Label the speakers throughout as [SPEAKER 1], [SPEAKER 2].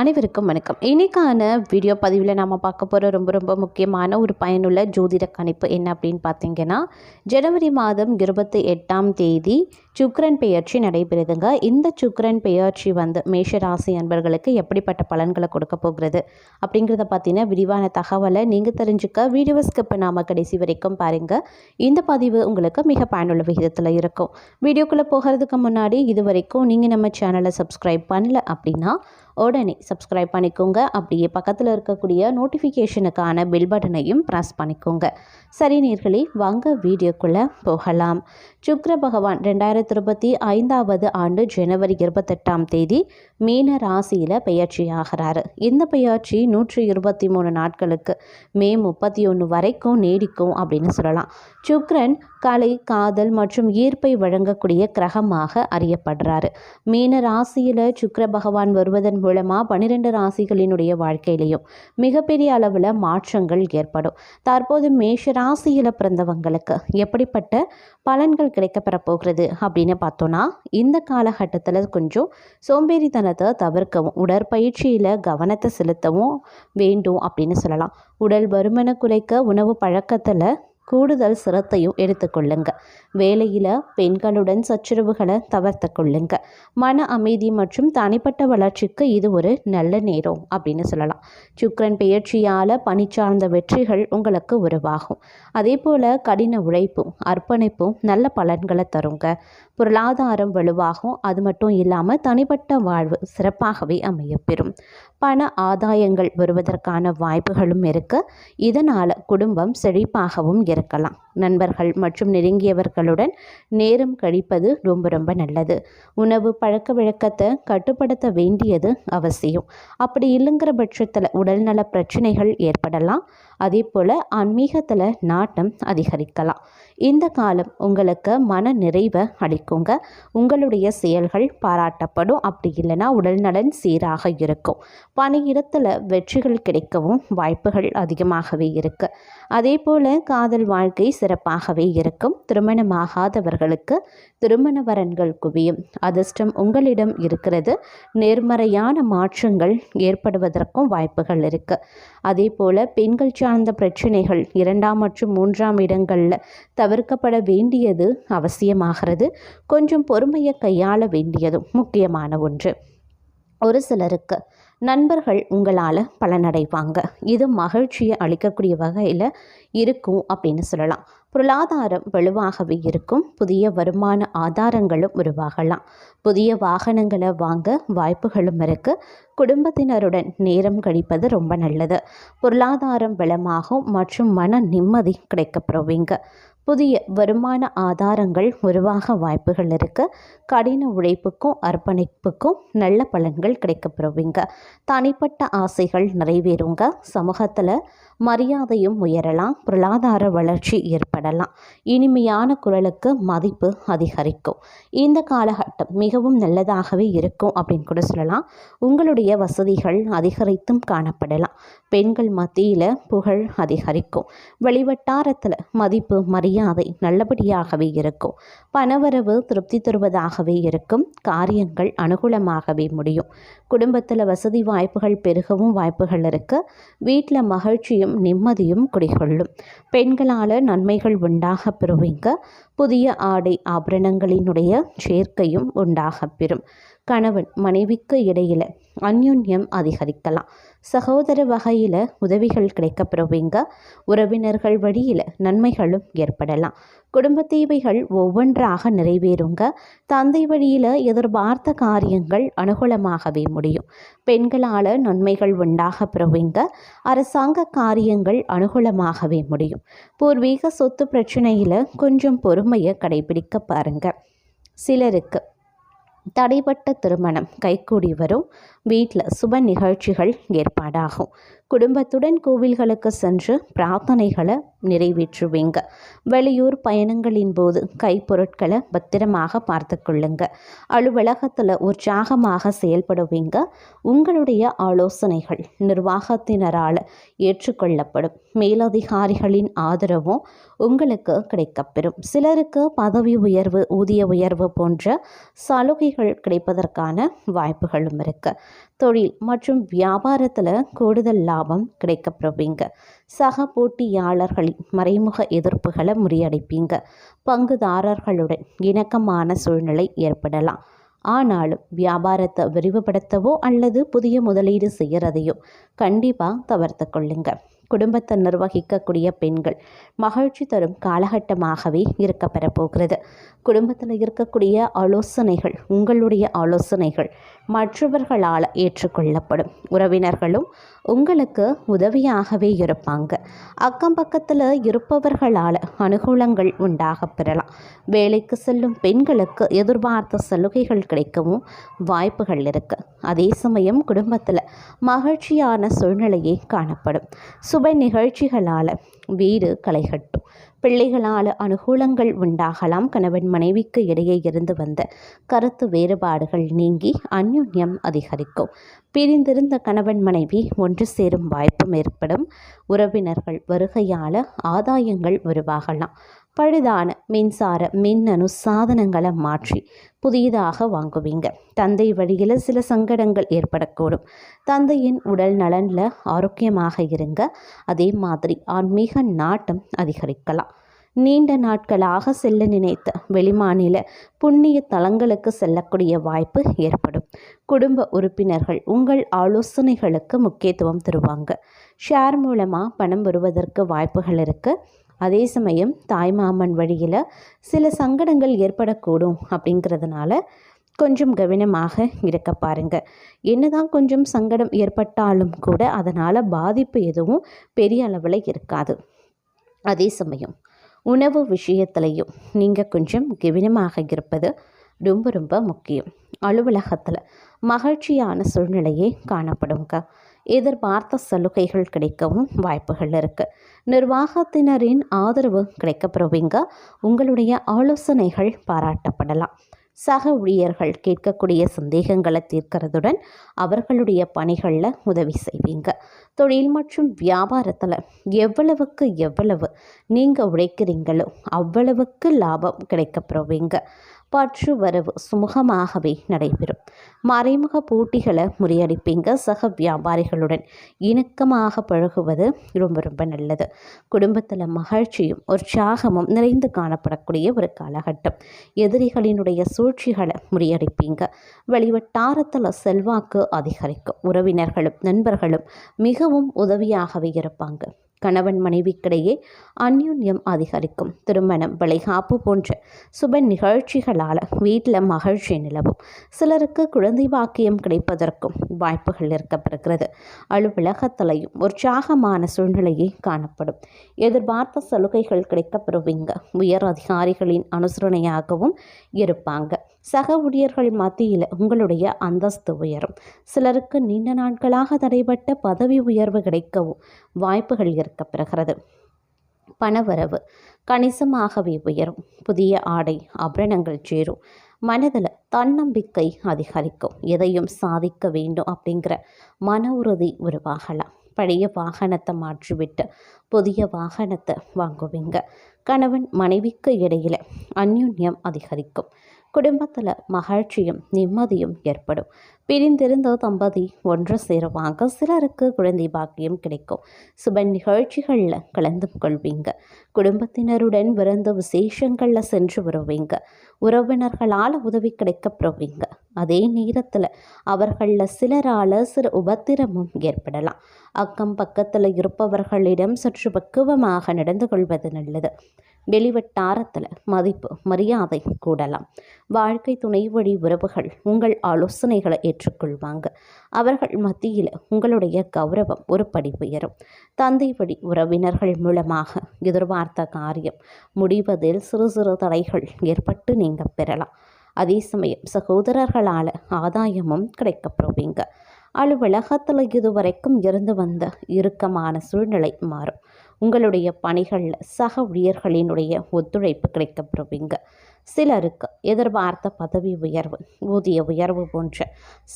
[SPEAKER 1] அனைவருக்கும் வணக்கம். இன்னைக்கான வீடியோ பதிவில் நாம் பார்க்க போகிற ரொம்ப ரொம்ப முக்கியமான ஒரு பயனுள்ள ஜோதிட கணிப்பு என்ன அப்படின்னு பார்த்தீங்கன்னா ஜனவரி மாதம் இருபத்தி எட்டாம் தேதி சுக்ரன் பெயர்ச்சி நடைபெறுதுங்க. இந்த சுக்ரன் பெயர்ச்சி வந்து மேஷராசி அன்பர்களுக்கு எப்படிப்பட்ட பலன்களை கொடுக்க போகிறது அப்படிங்கிறத பார்த்தீங்கன்னா விரிவான தகவலை நீங்கள் தெரிஞ்சுக்க வீடியோ ஸ்கிப் நாம கடைசி வரைக்கும் பாருங்கள் இந்த பதிவு உங்களுக்கு மிக பயனுள்ள விகிதத்தில் இருக்கும். வீடியோக்குள்ளே போகிறதுக்கு முன்னாடி இது வரைக்கும் நீங்கள் நம்ம சேனலை சப்ஸ்கிரைப் பண்ணல அப்படின்னா உடனே சப்ஸ்கிரைப் பண்ணிக்கோங்க. அப்படியே பக்கத்தில் இருக்கக்கூடிய நோட்டிஃபிகேஷனுக்கான பெல் பட்டனையும் ப்ரெஸ் பண்ணிக்கோங்க. சரி நேர்களே வாங்க வீடியோக்குள்ளே போகலாம். சுக்ர பகவான் ரெண்டாயிரத்தி இருபத்தி ஐந்தாவது ஆண்டு ஜனவரி இருபத்தெட்டாம் தேதி மீன ராசியில் பெயர்ச்சி ஆகிறாரு. இந்த பெயர்ச்சி நூற்றி இருபத்தி மூணு நாட்களுக்கு மே முப்பத்தி ஒன்று வரைக்கும் நீடிக்கும் அப்படின்னு சொல்லலாம். சுக்ரன் கலை காதல் மற்றும் ஈர்ப்பை வழங்கக்கூடிய கிரகமாக அறியப்படுறாரு. மீன ராசியில் சுக்ர பகவான் வருவதன் மூலமாக பன்னிரெண்டு ராசிகளினுடைய வாழ்க்கையிலையும் மிகப்பெரிய அளவில் மாற்றங்கள் ஏற்படும். தற்போது மேஷ ராசியில் பிறந்தவங்களுக்கு எப்படிப்பட்ட பலன்கள் கிடைக்கப்பெற போகிறது அப்படின்னு பார்த்தோன்னா இந்த காலகட்டத்தில் கொஞ்சம் சோம்பேறித்தனத்தை தவிர்க்கவும் உடற்பயிற்சியில் கவனத்தை செலுத்தவும் வேண்டும் அப்படின்னு சொல்லலாம். உடல் பருமனை குறைக்க உணவு பழக்கத்தில் கூடுதல் சிரத்தையும் எடுத்துக்கொள்ளுங்க வேலையில் பெண்களுடன் சச்சரவுகளை தவிர்த்து கொள்ளுங்க. மன அமைதி மற்றும் தனிப்பட்ட வளர்ச்சிக்கு இது ஒரு நல்ல நேரம் அப்படின்னு சொல்லலாம். சுக்கரன் பெயர்ச்சியால் பணி சார்ந்த வெற்றிகள் உங்களுக்கு உருவாகும். அதே போல் கடின உழைப்பும் அர்ப்பணிப்பும் நல்ல பலன்களை தருங்க. பொருளாதாரம் வலுவாகும். அது மட்டும் இல்லாமல் தனிப்பட்ட வாழ்வு சிறப்பாகவே அமையப்பெறும். பண ஆதாயங்கள் வருவதற்கான வாய்ப்புகளும் இருக்கு. இதனால் குடும்பம் செழிப்பாகவும் இருக்கும் இருக்கலாம். நண்பர்கள் மற்றும் நெருங்கியவர்களுடன் நேரம் கழிப்பது ரொம்ப ரொம்ப நல்லது. உணவு பழக்க வழக்கத்தை கட்டுப்படுத்த வேண்டியது அவசியம். அப்படி இல்லைங்கிற பட்சத்தில் உடல்நல பிரச்சனைகள் ஏற்படலாம். அதே போல் ஆன்மீகத்தில் நாட்டம் அதிகரிக்கலாம். இந்த காலம் உங்களுக்கு மன நிறைவை அளிக்குங்க. உங்களுடைய செயல்கள் பாராட்டப்படும். அப்படி இல்லைன்னா உடல்நலன் சீராக இருக்கும். பணியிடத்தில் வெற்றிகள் கிடைக்கவும் வாய்ப்புகள் அதிகமாகவே இருக்கு. அதே போல் காதல் வாழ்க்கை சிறப்பாகவே இருக்கும். திருமணமாகாதவர்களுக்கு திருமண வரன்கள் குவியும். அதிர்ஷ்டம் உங்களிடம் இருக்கிறது. நேர்மறையான மாற்றங்கள் ஏற்படுவதற்கும் வாய்ப்புகள் இருக்கு. அதே போல் பெண்கள் சார்ந்த பிரச்சனைகள் இரண்டாம் மற்றும் மூன்றாம் இடங்களில் தவிர்க்கப்பட வேண்டியது அவசியமாகிறது. கொஞ்சம் பொறுமையை கையாள வேண்டியதும் முக்கியமான ஒன்று. ஒரு சிலருக்கு நண்பர்கள் உங்களால் பலனடைவாங்க. இது மகிழ்ச்சியை அளிக்கக்கூடிய வகையில் இருக்கும் அப்படின்னு சொல்லலாம். பொருளாதாரம் வலுவாகவே இருக்கும். புதிய வருமான ஆதாரங்களும் உருவாகலாம். புதிய வாகனங்களை வாங்க வாய்ப்புகளும் இருக்குது குடும்பத்தினருடன் நேரம் கழிப்பது ரொம்ப நல்லது. பொருளாதாரம் பலமாகும் மற்றும் மன நிம்மதி கிடைக்கப்பெறுவீங்க. புதிய வருமான ஆதாரங்கள் உருவாக வாய்ப்புகள் இருக்குது கடின உழைப்புக்கும் அர்ப்பணிப்புக்கும் நல்ல பலன்கள் கிடைக்கப்பெறுவீங்க. தனிப்பட்ட ஆசைகள் நிறைவேறுங்க. சமூகத்தில் மரியாதையும் உயரலாம். பொருளாதார வளர்ச்சி ஏற்படலாம். இனிமையான குரலுக்கு மதிப்பு அதிகரிக்கும். இந்த காலகட்டம் மிகவும் நல்லதாகவே இருக்கும் அப்படின்னு கூட சொல்லலாம். உங்களுடைய வசதிகள் அதிகரித்தும் காணப்படலாம். பெண்கள் மத்தியில் புகழ் அதிகரிக்கும். வெளிவட்டாரத்தில் மதிப்பு மரியாதை நல்லபடியாகவே இருக்கும். பணவரவு திருப்தி தருவதாகவே இருக்கும். காரியங்கள் அனுகூலமாகவே முடியும். குடும்பத்தில் வசதி வாய்ப்புகள் பெருகவும் வாய்ப்புகள் இருக்குது வீட்டில் மகிழ்ச்சியும் நிம்மதியும் குடிகொள்ளும். பெண்களால் நன்மைகள் உண்டாக பெறுவீங்க. புதிய ஆடை ஆபரணங்களினுடைய சேர்க்கையும் உண்டாக பெறும். கணவன் மனைவிக்கு இடையில் அந்யுன்யம் அதிகரிக்கலாம். சகோதர வகையில் உதவிகள் கிடைக்கப்பெறுவீங்க உறவினர்கள் வழியில் நன்மைகளும் ஏற்படலாம். குடும்ப தேவைகள் ஒவ்வொன்றாக நிறைவேறுங்க. தந்தை வழியில் எதிர்பார்த்த காரியங்கள் அனுகூலமாகவே முடியும். பெண்களால் நன்மைகள் உண்டாக பெறுவீங்க. அரசாங்க காரியங்கள் அனுகூலமாகவே முடியும். பூர்வீக சொத்து பிரச்சனையில் கொஞ்சம் பொறுமையை கடைபிடிக்க பாருங்கள் சிலருக்கு தடைப்பட்ட திருமணம் கைகூடி வரும். வீட்டில் சுப நிகழ்ச்சிகள் ஏற்பாடாகும். குடும்பத்துடன் கோவில்களுக்கு சென்று பிரார்த்தனைகளை நிறைவேற்றுவீங்க. வெளியூர் பயணங்களின் போது கைப்பொருட்களை பத்திரமாக பார்த்து கொள்ளுங்க. அலுவலகத்தில் உற்சாகமாக செயல்படுவீங்க. உங்களுடைய ஆலோசனைகள் நிர்வாகத்தினரால் ஏற்றுக்கொள்ளப்படும். மேலதிகாரிகளின் ஆதரவும் உங்களுக்கு கிடைக்கப்பெறும். சிலருக்கு பதவி உயர்வு ஊதிய உயர்வு போன்ற சலுகைகள் கிடைப்பதற்கான வாய்ப்புகளும் இருக்குது தொழில் மற்றும் வியாபாரத்தில் கூடுதல் லாபம் கிடைக்கப்பெறுவீங்க. சக போட்டியாளர்களின் மறைமுக எதிர்ப்புகளை முறியடிப்பீங்க. பங்குதாரர்களுடன் இணக்கமான சூழ்நிலை ஏற்படலாம். ஆனாலும் வியாபாரத்தை விரிவுபடுத்தவோ அல்லது புதிய முதலீடு செய்கிறதையோ கண்டிப்பாக தவிர்த்து கொள்ளுங்க. குடும்பத்தை நிர்வகிக்கக்கூடிய பெண்கள் மகிழ்ச்சி தரும் காலகட்டமாகவே இருக்க பெறப்போகிறது குடும்பத்தில் இருக்கக்கூடிய ஆலோசனைகள் உங்களுடைய ஆலோசனைகள் மற்றவர்களால் ஏற்றுக்கொள்ளப்படும். உறவினர்களும் உங்களுக்கு உதவியாகவே இருப்பாங்க. அக்கம் பக்கத்தில் இருப்பவர்களால் அனுகூலங்கள் உண்டாக பெறலாம். வேலைக்கு செல்லும் பெண்களுக்கு எதிர்பார்த்த சலுகைகள் கிடைக்கவும் வாய்ப்புகள் இருக்குது அதே சமயம் குடும்பத்தில் மகிழ்ச்சியான சூழ்நிலையே காணப்படும். சுப நிகழ்ச்சிகளால் வீடு களைகட்டும். பிள்ளைகளால் அனுகூலங்கள் உண்டாகலாம். கணவன் மனைவிக்கு இடையே இருந்து வந்த கருத்து வேறுபாடுகள் நீங்கி அந்யுன்யம் அதிகரிக்கும். பிரிந்திருந்த கணவன் மனைவி ஒன்று சேரும் வாய்ப்பும் ஏற்படும். உறவினர்கள் வருகையால் ஆதாயங்கள் உருவாகலாம். பழுதான மின்சார மின்னணு சாதனங்களை மாற்றி புதியதாக வாங்குவீங்க. தந்தை வழியில் சில சங்கடங்கள் ஏற்படக்கூடும். தந்தையின் உடல் நலனில் ஆரோக்கியமாக இருங்க. அதே மாதிரி ஆன்மீக நாட்டம் அதிகரிக்கலாம். நீண்ட நாட்களாக செல்ல நினைத்த வெளிமாநில புண்ணிய தலங்களுக்கு செல்லக்கூடிய வாய்ப்பு ஏற்படும். குடும்ப உறுப்பினர்கள் உங்கள் ஆலோசனைகளுக்கு முக்கியத்துவம் தருவாங்க. ஷேர் மூலமாக பணம் வருவதற்கு வாய்ப்புகள் இருக்குது அதே சமயம் தாய்மாமன் வழியில் சில சங்கடங்கள் ஏற்படக்கூடும் அப்படிங்கிறதுனால கொஞ்சம் கவனமாக இருக்க பாருங்க. என்னதான் கொஞ்சம் சங்கடம் ஏற்பட்டாலும் கூட அதனால் பாதிப்பு எதுவும் பெரிய அளவில் இருக்காது. அதே சமயம் உணவு விஷயத்துலையும் நீங்கள் கொஞ்சம் கவனமாக இருப்பது ரொம்ப ரொம்ப முக்கியம். அலுவலகத்தில் மகிழ்ச்சியான சூழ்நிலையே காணப்படுங்க எதிர்பார்த்த சலுகைகள் கிடைக்கவும் வாய்ப்புகள் இருக்குது நிர்வாகத்தினரின் ஆதரவு கிடைக்கப்பெறுவீங்க உங்களுடைய ஆலோசனைகள் பாராட்டப்படலாம். சக ஊழியர்கள் கேட்கக்கூடிய சந்தேகங்களை தீர்க்கிறதுடன் அவர்களுடைய பணிகளில் உதவி செய்வீங்க. தொழில் மற்றும் வியாபாரத்தில் எவ்வளவுக்கு எவ்வளவு நீங்கள் உழைக்கிறீங்களோ அவ்வளவுக்கு லாபம் கிடைக்கப்பெறுவீங்க பற்று வரவு சுமூகமாகவே நடைபெறும். மறைமுக போட்டிகளை முறியடிப்பீங்க சக வியாபாரிகளுடன். இணக்கமாக பழகுவது ரொம்ப ரொம்ப நல்லது. குடும்பத்தில் மகிழ்ச்சியும் உற்சாகமும் நிறைந்து காணப்படக்கூடிய ஒரு காலகட்டம். எதிரிகளினுடைய சூழ்ச்சிகளை முறியடிப்பீங்க. வெளிவட்டாரத்தில் செல்வாக்கு அதிகரிக்கும். உறவினர்களும் நண்பர்களும் மிகவும் உதவியாகவே இருப்பாங்க. கணவன் மனைவிக்கிடையே அந்யுன்யம் அதிகரிக்கும். திருமணம் விளைகாப்பு போன்ற சுப நிகழ்ச்சிகளால் வீட்டில் மகிழ்ச்சி நிலவும். சிலருக்கு குழந்தை பாக்கியம் கிடைப்பதற்கும் வாய்ப்புகள் இருக்கப்படுகிறது அலுவலகத்திலையும் உற்சாகமான சூழ்நிலையை காணப்படும். எதிர்பார்த்த சலுகைகள் கிடைக்கப்பெறுவீங்க. உயர் அதிகாரிகளின் அனுசரணையாகவும் இருப்பாங்க. சக ஊழியர்கள் மத்தியில் உங்களுடைய அந்தஸ்து உயரும். சிலருக்கு நீண்ட நாட்களாக தடைபட்ட பதவி உயர்வு கிடைக்கவும் வாய்ப்புகள் இருக்கப்பெறுகிறது பணவரவு கணிசமாகவே உயரும். புதிய ஆடை ஆபரணங்கள் சேரும். மனதில் தன்னம்பிக்கை அதிகரிக்கும். எதையும் சாதிக்க வேண்டும் அப்படிங்கிற மன உறுதி உருவாகலாம். பழைய வாகனத்தை மாற்றிவிட்டு புதிய வாகனத்தை வாங்குவீங்க. கணவன் மனைவிக்கு இடையில் அந்யுன்யம் அதிகரிக்கும். குடும்பத்தில் மகிழ்ச்சியும் நிம்மதியும் ஏற்படும். பிரிந்திருந்த தம்பதி ஒன்று சேருவாங்க. சிலருக்கு குழந்தை பாக்கியம் கிடைக்கும். சுப நிகழ்ச்சிகளில் கலந்து கொள்வீங்க. குடும்பத்தினருடன் விருந்த விசேஷங்களில் சென்று வருவீங்க. உறவினர்களால் உதவி கிடைக்கப்பெறுவீங்க அதே நேரத்தில் அவர்களில் சிலரால் சிறு உபத்திரமும் ஏற்படலாம். அக்கம் பக்கத்தில் இருப்பவர்களிடம் சற்று பக்குவமாக நடந்து கொள்வது நல்லது. வெளிவட்டாரத்தில் மதிப்பு மரியாதை கூடலாம். வாழ்க்கை துணை வழி உறவுகள் உங்கள் ஆலோசனைகளை ஏற்று ஏற்றுக்கொள்வாங்க. அவர்கள் மத்தியில் உங்களுடைய கௌரவம் ஒரு படி உயரும். தந்தை வழி உறவினர்கள் மூலமாக எதிர்பார்த்த காரியம் முடிவதில் சிறு சிறு தடைகள் ஏற்பட்டு நீங்கள் பெறலாம். அதே சமயம் சகோதரர்களால் ஆதாயமும் கிடைக்கப்பெறுவீங்க. அலுவலகத்தில் இதுவரைக்கும் இருந்து வந்த இறுக்கமான சூழ்நிலை மாறும். உங்களுடைய பணிகளில் சக ஊழியர்களினுடைய ஒத்துழைப்பு கிடைக்கப்பெறுவீங்க. சிலருக்கு எதிர்பார்த்த பதவி உயர்வு ஊதிய உயர்வு போன்ற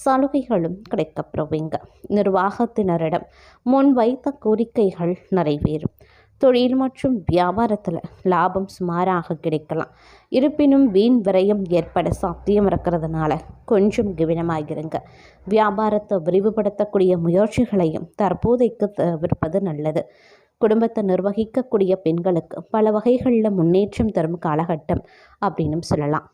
[SPEAKER 1] சலுகைகளும் கிடைக்கப்பெறுவீங்க. நிர்வாகத்தினரிடம் முன்வைத்த கோரிக்கைகள் நிறைவேறும். தொழில் மற்றும் வியாபாரத்தில் லாபம் சுமாராக கிடைக்கலாம். இருப்பினும் வீண் விரயம் ஏற்பட சாத்தியம் இருக்கிறதுனால கொஞ்சம் கவனமாகிருங்க வியாபாரத்தை விரிவுபடுத்தக்கூடிய முயற்சிகளையும் தற்போதைக்கு தவிர்ப்பது நல்லது. குடும்பத்தை நிர்வகிக்கக்கூடிய பெண்களுக்கு பல வகைகளில் முன்னேற்றம் தரும் காலகட்டம் அப்படின்னு சொல்லலாம்.